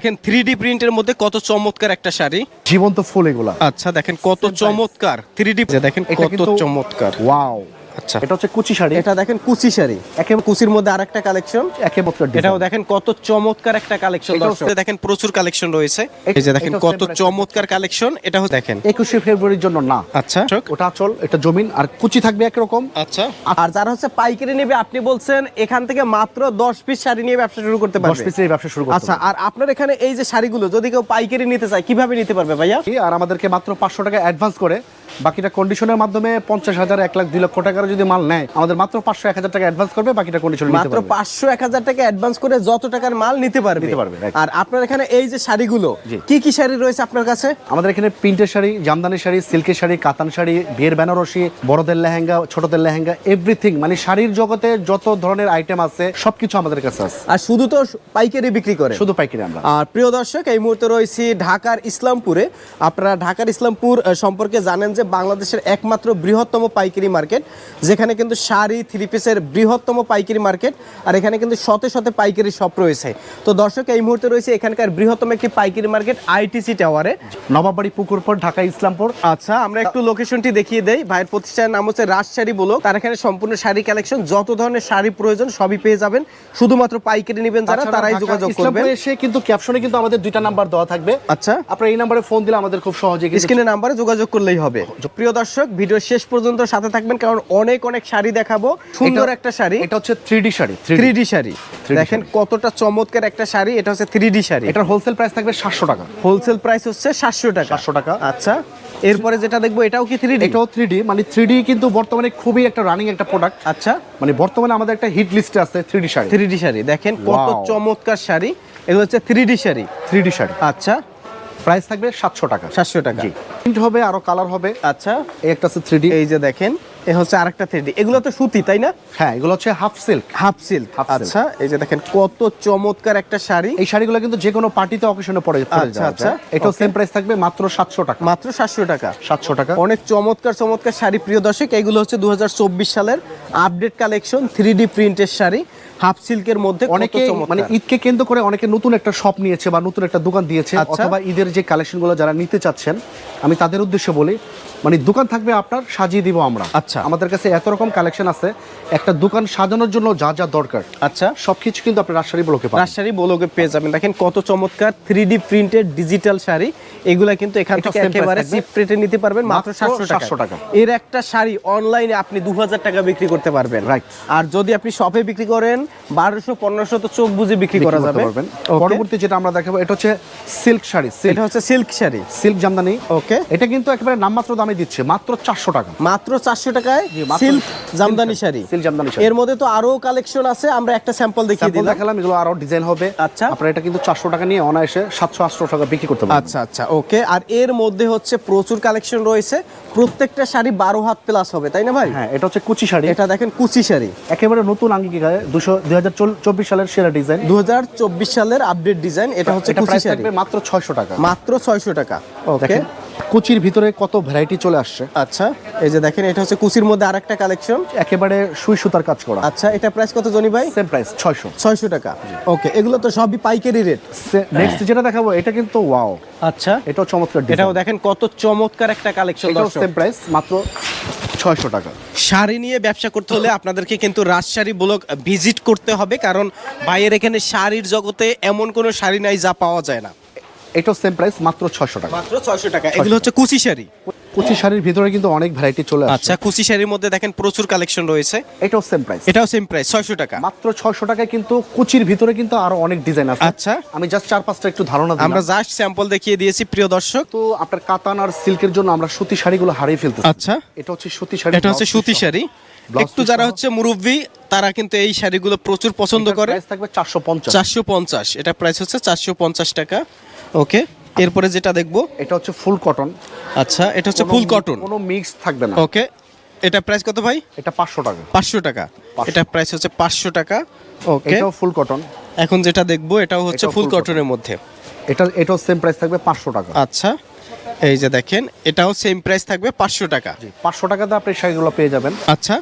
দেখেন three D প্রিন্টের মধ্যে কত চমৎকার একটা শাড়ি। জীবন্ত ফুল এগুলা। আচ্ছা দেখেন কত চমৎকার। থ্রি ডি দেখেন কত চমৎকার। ওয়াও। আচ্ছা। এটা হচ্ছে কুচি শাড়ি। এটা দেখেন কুচি শাড়ি। একেবারে কুচির মধ্যে আরেকটা কালেকশন একেবারে এটাও দেখেন কত চমৎকার একটা কালেকশন দেখেন প্রচুর কালেকশন রয়েছে। এই যে দেখেন কত চমৎকার কালেকশন এটা দেখেন। একুশে ফেব্রুয়ারির জন্য না। আচ্ছা। ওটা চল এটা জমিন আর কুচি থাকবে একরকম। আচ্ছা। আর যারা হচ্ছে পাইকারি নেবে আপনি বলছেন এখান থেকে মাত্র 10 পিস শাড়ি নিয়ে ব্যবসা শুরু করতে দশ পারবে পিসের এই ব্যবসা শুরু করতে আচ্ছা আর আপনার এখানে এই যে শাড়িগুলো যদি কেউ পাইকারি নিতে চায় কীভাবে নিতে পারবে ভাইয়া? আর আমাদেরকে মাত্র পাঁচশো টাকা অ্যাডভান্স করে বাকিটা কন্ডিশনের মাধ্যমে পঞ্চাশ হাজার এক লাখ দুই লক্ষ টাকার যদি মাল নেয় আমাদের মাত্র পাঁচশো এক হাজার টাকা অ্যাডভান্স করবে বাকিটা কন্ডিশন মাত্র পাঁচশো এক হাজার টাকা অ্যাডভান্স করে যত টাকার মাল নিতে পারবে। নিতে পারবে, আর আপনার এখানে এই যে শাড়িগুলো কি কি শাড়ি রয়েছে আপনার কাছে? আমাদের এখানে প্রিন্টের শাড়ি জামদানি শাড়ি সিল্কের শাড়ি কাতান শাড়ি বিয়ের বেনারসি বড়দের লেহেঙ্গা ছোটদের লেহেঙ্গা এভরিথিং মানে শাড়ির জগতে যত ধরনের আইটেম আছে সবকিছু আমাদের কাছে আছে। আর শুধু তো পাইকারি বিক্রি করে? শুধু পাইকারি আমরা। আর প্রিয় দর্শক এই মুহূর্তে রয়েছি ঢাকার ইসলামপুরে। আপনারা ঢাকার ইসলামপুর সম্পর্কে জানেন যে বাংলাদেশের একমাত্র বৃহত্তম পাইকারি মার্কেট যেখানে কিন্তু শাড়ি থ্রি পিসের বৃহত্তম পাইকারি মার্কেট আর এখানে কিন্তু শতে শতে পাইকারি শপ রয়েছে। তো দর্শক এই মুহূর্তে রয়েছে এখানকার বৃহত্তম একটি পাইকারি মার্কেট আইটিসি টাওয়ারে। নবাবাড়ি পুকুরপর ঢাকা ইসলামপুর। আচ্ছা আমরা একটু লোকেশনটি দেখিয়ে দেই। ভাইয়ের প্রতিষ্ঠানের নাম হচ্ছে রাজশাড়ি বলো তার এখানে সম্পূর্ণ শাড়ি কালেকশন যত ধরনের শাড়ি প্রয়োজন সবই পেয়ে যাবেন। শুধুমাত্র পাইকারি নেবেন যারা তারাই যোগাযোগ করবেন। এসে কিন্তু ক্যাপশনে কিন্তু আমাদের দুইটা নাম্বার দেওয়া থাকবে। আচ্ছা। আপনারা এই নাম্বারে ফোন দিলে আমাদের খুব সহজে স্ক্রিনে নাম্বারে যোগাযোগ করলেই হবে। প্রিয় দর্শক ভিডিও শেষ পর্যন্ত সাথে থাকবেন কারণ অনেক অনেক শাড়ি দেখাবো। সুন্দর একটা শাড়ি। এটা হচ্ছে three D sari three D sari. দেখেন কতটা চমৎকার একটা শাড়ি এটা হচ্ছে থ্রি ডি শাড়ি। এটার হোলসেল প্রাইস থাকবে সাতশো টাকা। হোলসেল প্রাইস হচ্ছে সাতশো টাকা। 700 টাকা। আচ্ছা এরপরে যেটা দেখব এটাও কি থ্রি ডি এটাও থ্রি ডি মানে থ্রি ডি কিন্তু বর্তমানে খুবই একটা রানিং একটা প্রোডাক্ট আচ্ছা। মানে বর্তমানে আমাদের একটা হিট লিস্টে আছে three D sari. Three D sari. দেখেন কত চমৎকার শাড়ি। এগুলো হচ্ছে three D sari. Three D sari. আচ্ছা। প্রাইস থাকবে সাতশো টাকা। সাতশো টাকা। জি। প্রিন্ট হবে আরও কালার হবে। আচ্ছা এই একটা আছে থ্রি এই যে দেখেন এ হচ্ছে আরেকটা থ্রি এগুলো তো সুতি তাই না? হ্যাঁ এগুলো হচ্ছে হাফ সিল্ক হাফ সিল্ক আচ্ছা এই যে দেখেন কত চমৎকার একটা শাড়ি। এই শাড়িগুলো কিন্তু যে কোনো পার্টিতে অকেশনে পড়ে আচ্ছা, আচ্ছা। এটাও. সেম প্রাইস থাকবে মাত্র সাতশো টাকা। মাত্র সাতশো টাকা। সাতশো টাকা। অনেক চমৎকার চমৎকার শাড়ি প্রিয় দর্শক। এগুলো হচ্ছে দুহাজার চব্বিশ সালের আপডেট কালেকশন থ্রি ডি প্রিন্টের শাড়ি। হাফ সিল্কের মধ্যে অনেকে মানে ঈদকে কেন্দ্র করে অনেকে নতুন একটা শপ নিয়েছে বা নতুন একটা দোকান দিয়েছে আচ্ছা। অথবা ঈদের যে কালেকশনগুলো যারা নিতে চাচ্ছেন আমি তাদের উদ্দেশ্যে বলি মানে দোকান থাকবে আপনার সাজিয়ে দিব আমরা। আচ্ছা। আমাদের কাছে এত রকম কালেকশন আছে একটা দোকান সাজানোর জন্য যা যা দরকার। আচ্ছা। সবকিছু কিন্তু আপনি রাজশাহী ব্লকে পাবেন। রাজশাড়ি বলকে পেয়ে যাবেন। দেখেন কত চমৎকার three D printed digital sari. এগুলা কিন্তু এখান থেকে একেবারে। চিপ রেটে নিতে পারবেন মাত্র সাতশো 700 টাকা টাকা। এর একটা শাড়ি অনলাইনে আপনি দু হাজার টাকা বিক্রি করতে পারবেন। রাইট আর যদি আপনি শপে বিক্রি করেন বারোশো পনেরোশো তো চোখ বুঝে বিক্রি করা যাবে। পরবর্তী যেটা আমরা দেখাবো এটা হচ্ছে সিল্ক শাড়ি এটা হচ্ছে silk sari. Silk jamdani. Okay এটা কিন্তু একেবারে নামমাত্র দামে দিচ্ছে মাত্র চারশো টাকা। মাত্র চারশো টাকায় সিল্ক জামদানি শাড়ি, silk জামদানি শাড়ি। এর মধ্যে তো আরও কালেকশন আছে আমরা একটা স্যাম্পল দেখিয়ে দিলাম। দেখালাম এগুলো আরও ডিজাইন হবে। আচ্ছা। আপনারা এটা কিন্তু চারশো টাকা নিয়ে অনায়াসে সাতশো আটশো টাকা বিক্রি করতে পারবেন। আচ্ছা আচ্ছা ওকে আর এর মধ্যে হচ্ছে প্রচুর কালেকশন রয়েছে। প্রত্যেকটা শাড়ি বারো হাত প্লাস হবে তাই না ভাই? হ্যাঁ এটা হচ্ছে কুচি শাড়ি। এটা দেখেন কুচি শাড়ি। একেবারে নতুন আঙ্গিকায় দুশো দুই হাজার চব্বিশ সালের সেরা ডিজাইন। দুহাজার চব্বিশ সালের আপডেট ডিজাইন এটা হচ্ছে প্রাইস থাকবে মাত্র ছয়শো টাকা। মাত্র ছয়শো টাকা। ওকে কুচির ভিতরে কত ভ্যারাইটি চলে আসছে। আচ্ছা। এই যে দেখেন এটা হচ্ছে কুচির মধ্যে আরেকটা কালেকশন একেবারে সুই সুতার কাজ করা। আচ্ছা এটা প্রাইস কত জনি ভাই? সেম প্রাইস ছয়শো। ছয়শো টাকা। ওকে এগুলো তো সবই পাইকারি রেট নেক্সট যেটা দেখাবো এটা কিন্তু ওয়াও আচ্ছা। এটাও চমৎকার এটাও দেখেন কত চমৎকার একটা কালেকশন সেম প্রাইস মাত্র ছয়শো টাকা। শাড়ি নিয়ে ব্যবসা করতে হলে আপনাদেরকে কিন্তু রাজশাড়ি ব্লক ভিজিট করতে হবে কারণ বাইরের এখানে শাড়ির জগতে এমন কোনো শাড়ি নাই যা পাওয়া যায় না। এটাও সেম প্রাইস মাত্র ছয়শো টাকা। মাত্র ছয়শো টাকা। এগুলো হচ্ছে কুচি শাড়ি। কুচি শাড়ির ভিতরে কিন্তু অনেক ভ্যারাইটি চলে আসছে আচ্ছা কুচি শাড়ির মধ্যে দেখেন প্রচুর কালেকশন রয়েছে। এটাও সেম প্রাইস এটাও সেম প্রাইস ছয়শো টাকা। মাত্র ছয়শো টাকায় কিন্তু কুচির ভিতরে কিন্তু আরও অনেক ডিজাইন আছে। আচ্ছা। আমি জাস্ট চার পাঁচটা একটু ধারণা দিলাম। আমরা জাস্ট স্যাম্পল দেখিয়ে দিয়েছি প্রিয় দর্শক। তো আপনার কাতান আর সিল্কের জন্য আমরা সুতি শাড়িগুলো হারিয়ে ফেলতেছি। আচ্ছা। এটা হচ্ছে সুতি শাড়ি এটা হচ্ছে সুতি শাড়ি। একটু যারা হচ্ছে মুরব্বী তারা কিন্তু এই শাড়িগুলো প্রচুর পছন্দ করে। price থাকবে চারশো পঞ্চাশ। চারশো পঞ্চাশ এটা প্রাইস হচ্ছে চারশো পঞ্চাশ টাকা। ওকে এরপরে যেটা দেখব? এটা হচ্ছে ফুল কটন। আচ্ছা এটা হচ্ছে ফুল কটন। কোনো মিক্স থাকবে না। ওকে এটা প্রাইস কত ভাই? এটা পাঁচশো টাকা। পাঁচশো টাকা। এটা প্রাইস হচ্ছে পাঁচশো টাকা। ওকে। এটাও ফুল কটন। এখন যেটা দেখব এটাও হচ্ছে ফুল কটনের মধ্যে। এটা এটাও সেম প্রাইস থাকবে পাঁচশো টাকা। আচ্ছা এই যে দেখেন এটাও সেম প্রাইস থাকবে পাঁচশো টাকা। জি পাঁচশো টাকাতে আপনি শাড়িগুলো পেয়ে যাবেন। আচ্ছা।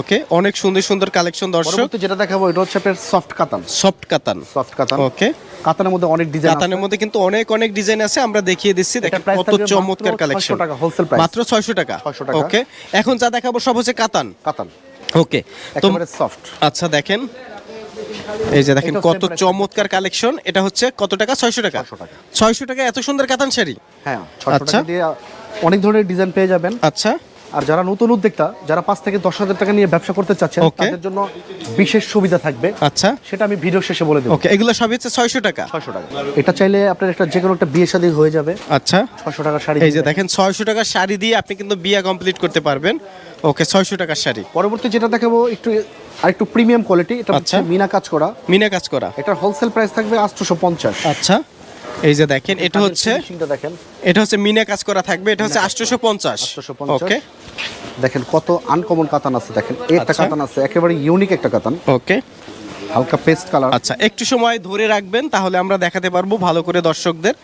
ওকে অনেক সুন্দর সুন্দর কালেকশন দর্শক। যেটা দেখাবো এটা হচ্ছে আপনার সফট কাতান সফট কাতান সফট কাতান ওকে কাতানের মধ্যে অনেক ডিজাইন কাতানের মধ্যে কিন্তু অনেক অনেক ডিজাইন আছে আমরা দেখিয়ে দিচ্ছি। দেখেন কত চমৎকার কালেকশন টাকা। মাত্র 600 টাকা। 600 টাকা। ওকে এখন যা দেখাবো সব হচ্ছে কাতান কাতান ওকে তো সফট আচ্ছা দেখেন। এই যে দেখেন কত চমৎকার কালেকশন এটা হচ্ছে কত টাকা? 600 টাকা। 600 টাকা। 600 এত সুন্দর কাতান শাড়ি। হ্যাঁ ছয়শো আচ্ছা। টাকা দিয়ে অনেক ধরনের ডিজাইন পেয়ে যাবেন। আচ্ছা। আর যারা নতুন উদ্যোক্তা যারা পাঁচ থেকে দশ হাজার টাকা নিয়ে ব্যবসা করতে চাচ্ছেন Okay. তাদের জন্য বিশেষ সুবিধা থাকবে। আচ্ছা। সেটা আমি ভিডিও শেষে বলে দেবো। ওকে এগুলো সবই হচ্ছে 600 টাকা? ছয়শো টাকা। এটা চাইলে আপনার একটা যে কোনো একটা বিয়ে শাদী হয়ে যাবে। আচ্ছা। ছয়শো টাকা শাড়ি এই যে দেখেন 600 টাকার শাড়ি দিয়ে আপনি কিন্তু বিয়ে কমপ্লিট করতে পারবেন। ওকে 600 টাকার শাড়ি। পরবর্তী যেটা দেখাবো একটু আর একটু প্রিমিয়াম কোয়ালিটি এটা হচ্ছে আচ্ছা। মিনা কাজ করা। মিনা কাজ করা। এটার হোলসেল প্রাইস থাকবে আটশোশো পঞ্চাশ। আচ্ছা। এই যে দেখেন এটা হচ্ছে দেখেন। এটা হচ্ছে মিনা কাজ করা থাকবে এটা হচ্ছে 850 850 ওকে দেখেন কত আনকমন কাতান আছে দেখেন। একটা আচ্ছা। কাতান আছে একেবারে ইউনিক একটা কাতান। ওকে হালকা পেস্ট কালার আচ্ছা একটু সময় ধরে রাখবেন তাহলে আমরা দেখাতে পারব ভালো করে দর্শকদের।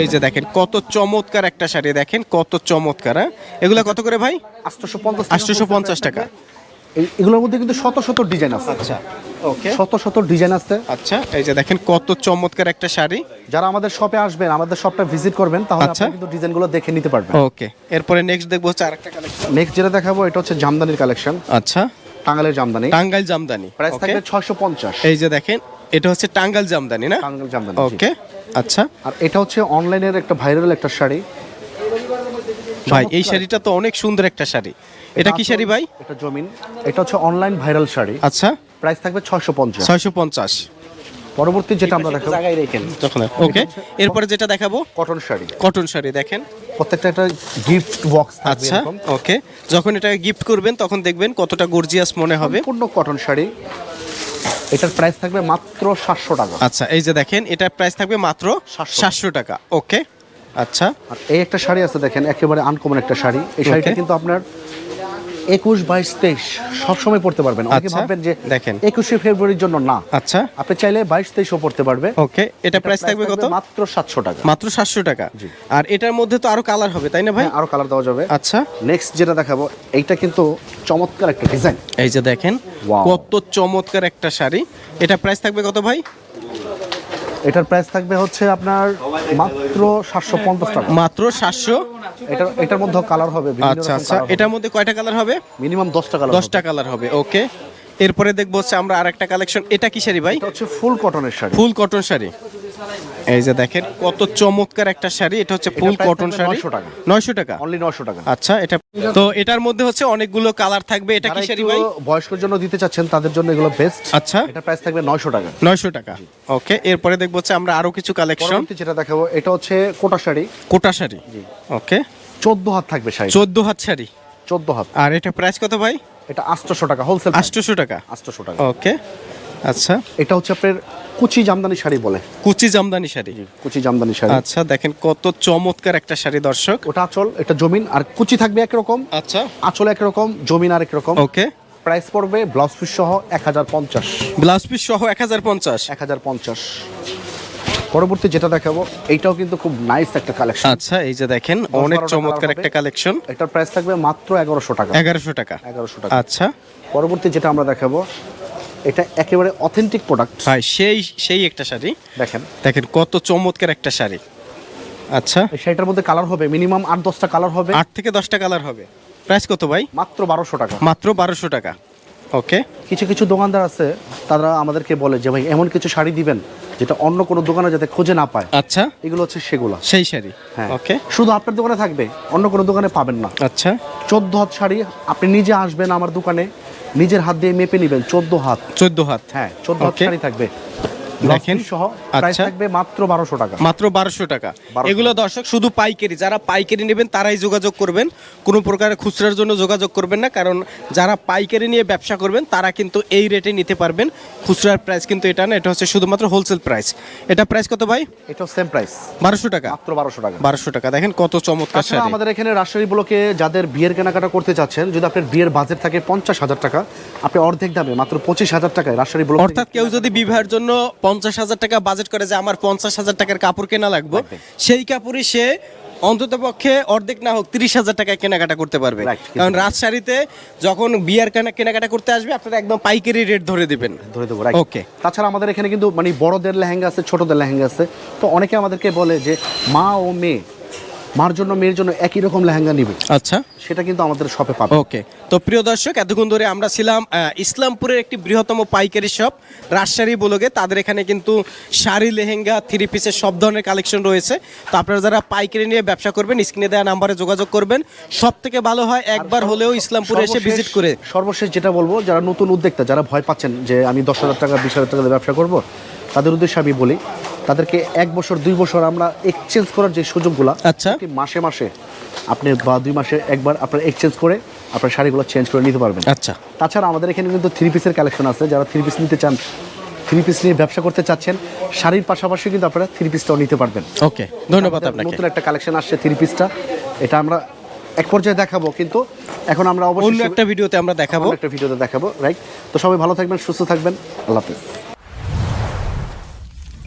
এই যে দেখেন কত চমৎকার একটা শাড়ি দেখেন কত চমৎকার হ্যাঁ? এগুলা কত করে ভাই? আটশোশো পঞ্চাশ 850 টাকা। এগুলোর মধ্যে কিন্তু শত শত ডিজাইন আছে। আচ্ছা ওকে। শত শত ডিজাইন আছে। আচ্ছা এই যে দেখেন কত চমৎকার একটা শাড়ি। যারা আমাদের শপে আসবেন আমাদের শপটা ভিজিট করবেন তাহলে আচ্ছা। আপনারা কিন্তু ডিজাইনগুলো দেখে নিতে পারবেন। ওকে এরপরে নেক্সট দেখব হচ্ছে আরেকটা কালেকশন নেক্সট যেটা দেখাবো এটা হচ্ছে জামদানির কালেকশন আচ্ছা। টাঙ্গালের জামদানি। টাঙ্গাইল জামদানি প্রাইস থাকবে ছয়শো পঞ্চাশ। এই যে দেখেন এটা হচ্ছে টাঙ্গাইল জামদানি না? টাঙ্গাল জামদানি ওকে আচ্ছা। আর এটা হচ্ছে অনলাইনের একটা ভাইরাল একটা শাড়ি। ভাই এই শাড়িটা তো অনেক সুন্দর একটা শাড়ি। এটা কি শাড়ি ভাই? এটা জমিন। এটা হচ্ছে অনলাইন ভাইরাল শাড়ি। আচ্ছা। প্রাইস থাকবে ছয়শো পঞ্চাশ। ছয়শো পঞ্চাশ। পরবর্তী যেটা আমরা দেখাবো। জায়গায় যখন ওকে এরপরে যেটা দেখাবো? কটন শাড়ি। কটন শাড়ি দেখেন। প্রত্যেকটা একটা গিফট বক্স থাকবে আচ্ছা ওকে। যখন এটা গিফট করবেন তখন দেখবেন কতটা গর্জিয়াস মনে হবে। সম্পূর্ণ কটন শাড়ি। এটার প্রাইস থাকবে মাত্র সাতশো টাকা। আচ্ছা এই যে দেখেন এটার প্রাইস থাকবে মাত্র 700 সাতশো টাকা। ওকে আচ্ছা। আর এই একটা শাড়ি আছে দেখেন একেবারে আনকমন একটা শাড়ি। এই শাড়িটা কিন্তু আপনার একুশ বাইশ তেইশ সবসময় পড়তে পারবেন। অনেকে আচ্ছা, ভাববেন যে দেখেন। একুশে ফেব্রুয়ারির জন্য না। আচ্ছা। আপনি চাইলে বাইশ তেইশও পড়তে পারবে। ওকে এটা প্রাইস থাকবে কত? মাত্র সাতশো টাকা। মাত্র সাতশো টাকা। জি। আর এটার মধ্যে তো আরও কালার হবে তাই না ভাই? হ্যাঁ, আরও কালার দেওয়া যাবে। আচ্ছা। নেক্সট যেটা দেখাবো এইটা কিন্তু চমৎকার একটা ডিজাইন এই যে দেখেন কত চমৎকার একটা শাড়ি। এটা প্রাইস থাকবে কত ভাই? এটার প্রাইস থাকবে হচ্ছে আপনার মাত্র সাতশো পঞ্চাশ টাকা। মাত্র সাতশো? এটা এটার মধ্যে কালার হবে আচ্ছা আচ্ছা। এটার মধ্যে কয়টা কালার হবে? মিনিমাম দশটা কালার দশটা কালার হবে ওকে এরপরে দেখব হচ্ছে আমরা আরেকটা কালেকশন এটা কি শাড়ি ভাই? হচ্ছে ফুল কটনের শাড়ি। ফুল কটন শাড়ি। এই যে দেখেন কত চমৎকার একটা শাড়ি। এটা হচ্ছে ফুল কটন শাড়ি। 900 টাকা। নয়শো টাকা? অনলি নশো টাকা। আচ্ছা এটা তো এটার মধ্যে হচ্ছে অনেকগুলো কালার থাকবে। এটা কি শাড়ি একটু ভাই? বয়স্কর জন্য দিতে চাচ্ছেন তাদের জন্য এগুলো বেস্ট আচ্ছা। এটা প্রাইস থাকবে নয়শো টাকা। নয়শো টাকা। ওকে এরপরে দেখব হচ্ছে আমরা আরও কিছু কালেকশন যেটা দেখাবো এটা হচ্ছে কোটা শাড়ি। কোটা শাড়ি। ওকে চোদ্দ হাত থাকবে শাড়ি চোদ্দ হাত শাড়ি। চোদ্দ হাত। আর এটা প্রাইস কত ভাই? এটা আটশোশো টাকা হোলসেল আটশোশো টাকা? আটশোশো টাকা। ওকে আচ্ছা। এটা হচ্ছে আপনার কুচি জামদানি শাড়ি বলে। কুচি জামদানি শাড়ি। কুচি জামদানি শাড়ি। আচ্ছা দেখেন কত চমৎকার একটা শাড়ি দর্শক। ওটা আঁচল এটা জমিন আর কুচি থাকবে একরকম। আচ্ছা। আঁচল একরকম জমিন আর একরকম। ওকে প্রাইস পড়বে ব্লাউজ পিস সহ এক হাজার পঞ্চাশ। ব্লাউজ পিস সহ এক হাজার পঞ্চাশ। এক হাজার পঞ্চাশ। পরবর্তী যেটা দেখাবো এইটাও কিন্তু খুব নাইস একটা কালেকশন আচ্ছা এই যে দেখেন অনেক চমৎকার একটা কালেকশন এটার প্রাইস থাকবে মাত্র এগারোশো টাকা। এগারোশো টাকা। এগারোশো টাকা। আচ্ছা। পরবর্তী যেটা আমরা দেখাবো এটা একেবারে অথেন্টিক প্রোডাক্ট ভাই সেই সেই একটা শাড়ি। দেখেন। দেখেন কত চমৎকার একটা শাড়ি। আচ্ছা। শাড়িটার মধ্যে কালার হবে মিনিমাম আট দশটা কালার হবে। আট থেকে দশটা কালার হবে। প্রাইস কত ভাই? মাত্র বারোশো টাকা। মাত্র বারোশো টাকা। ওকে কিছু কিছু দোকানদার আছে তারা আমাদেরকে বলে যে ভাই এমন কিছু শাড়ি দিবেন যেটা অন্য কোনো দোকানে যাতে খুঁজে না পায়। আচ্ছা। এগুলো হচ্ছে সেগুলো। সেই শাড়ি। হ্যাঁ। ওকে শুধু আপনার দোকানে থাকবে অন্য কোনো দোকানে পাবেন না। আচ্ছা। চোদ্দ হাত শাড়ি আপনি নিজে আসবেন আমার দোকানে নিজের হাত দিয়ে মেপে নেবেন চোদ্দ হাত। চোদ্দ হাত। হ্যাঁ চোদ্দ হাত শাড়ি থাকবে। দেখেন। সহ প্রাইস আচ্ছা। থাকবে মাত্র বারোশো টাকা। মাত্র বারোশো টাকা। এগুলো দর্শক শুধু পাইকারি যারা পাইকারি নেবেন তারাই যোগাযোগ করবেন। কোনো প্রকার খুচরার জন্য যোগাযোগ করবেন না কারণ যারা পাইকারি নিয়ে ব্যবসা করবেন তারা কিন্তু এই রেটে নিতে পারবেন। খুচরার প্রাইস কিন্তু এটা না এটা হচ্ছে শুধুমাত্র হোলসেল প্রাইস এটা প্রাইস কত ভাই? এটাও সেম প্রাইস বারোশো টাকা। মাত্র বারোশো টাকা। বারোশো টাকা। দেখেন কত চমৎকার শাড়ি। আমাদের এখানে রাজশাহী ব্লকে যাদের বিয়ের কেনাকাটা করতে চাচ্ছেন যদি আপনার বিয়ের বাজেট থাকে পঞ্চাশ হাজার টাকা আপনি অর্ধেক দামে মাত্র পঁচিশ হাজার টাকায় রাজশাহী ব্লক অর্থাৎ কেউ যদি বিবাহের জন্য পঞ্চাশ হাজার টাকা বাজেট করে যে আমার পঞ্চাশ হাজার টাকার কাপড় কেনা লাগবে। সেই কাপড়ই সে অন্তত পক্ষে অর্ধেক না হোক তিরিশ হাজার টাকায় কেনাকাটা করতে পারবে। কারণ রাজশাহীতে যখন বিয়ার কেনা কেনাকাটা করতে আসবে আপনারা একদম পাইকারি রেট ধরে দেবেন। ধরে দেবো ওকে তাছাড়া আমাদের এখানে কিন্তু মানে বড়দের লেহেঙ্গা আছে ছোটদের লেহেঙ্গা আছে। তো অনেকে আমাদেরকে বলে যে মা ও মেয়ে মার জন্য মেয়ের জন্য একই রকম লেহেঙ্গা নিবে। আচ্ছা। সেটা কিন্তু আমাদের শপে পাবে। ওকে। তো প্রিয় দর্শক এতক্ষণ ধরে আমরা ছিলাম ইসলামপুরের একটি বৃহত্তম পাইকারি শপ রাজশাহী বলগে। তাদের এখানে কিন্তু শাড়ি লেহেঙ্গা থ্রি পিসের সব ধরনের কালেকশন রয়েছে। তো আপনারা যারা পাইকারি নিয়ে ব্যবসা করবেন স্ক্রিনে দেওয়া নাম্বারে যোগাযোগ করবেন। সব থেকে ভালো হয় একবার হলেও ইসলামপুরে এসে ভিজিট করে। সর্বশেষ যেটা বলব যারা নতুন উদ্যোক্তা যারা ভয় পাচ্ছেন যে আমি দশ হাজার টাকা বিশ হাজার টাকা ব্যবসা করব তাদের উদ্দেশ্যে আমি বলি তাদেরকে এক বছর দুই বছর আমরা এক্সচেঞ্জ করার যে সুযোগগুলো আচ্ছা। মাসে মাসে আপনি বা দুই মাসে একবার আপনার এক্সচেঞ্জ করে আপনার শাড়িগুলো চেঞ্জ করে নিতে পারবেন। আচ্ছা। তাছাড়া আমাদের এখানে কিন্তু থ্রি পিসের কালেকশন আছে যারা থ্রি পিস নিতে চান থ্রি পিস নিয়ে ব্যবসা করতে চাচ্ছেন শাড়ির পাশাপাশি কিন্তু আপনারা থ্রি পিসটাও নিতে পারবেন। ওকে ধন্যবাদ আপনাকে। নতুন একটা কালেকশন আসছে থ্রি পিসটা এটা আমরা এক পর্যায়ে দেখাবো কিন্তু এখন আমরা অবশ্যই একটা ভিডিওতে আমরা দেখাবো। একটা ভিডিওতে দেখাবো রাইট তো সবাই ভালো থাকবেন সুস্থ থাকবেন আল্লাহ হাফিজ।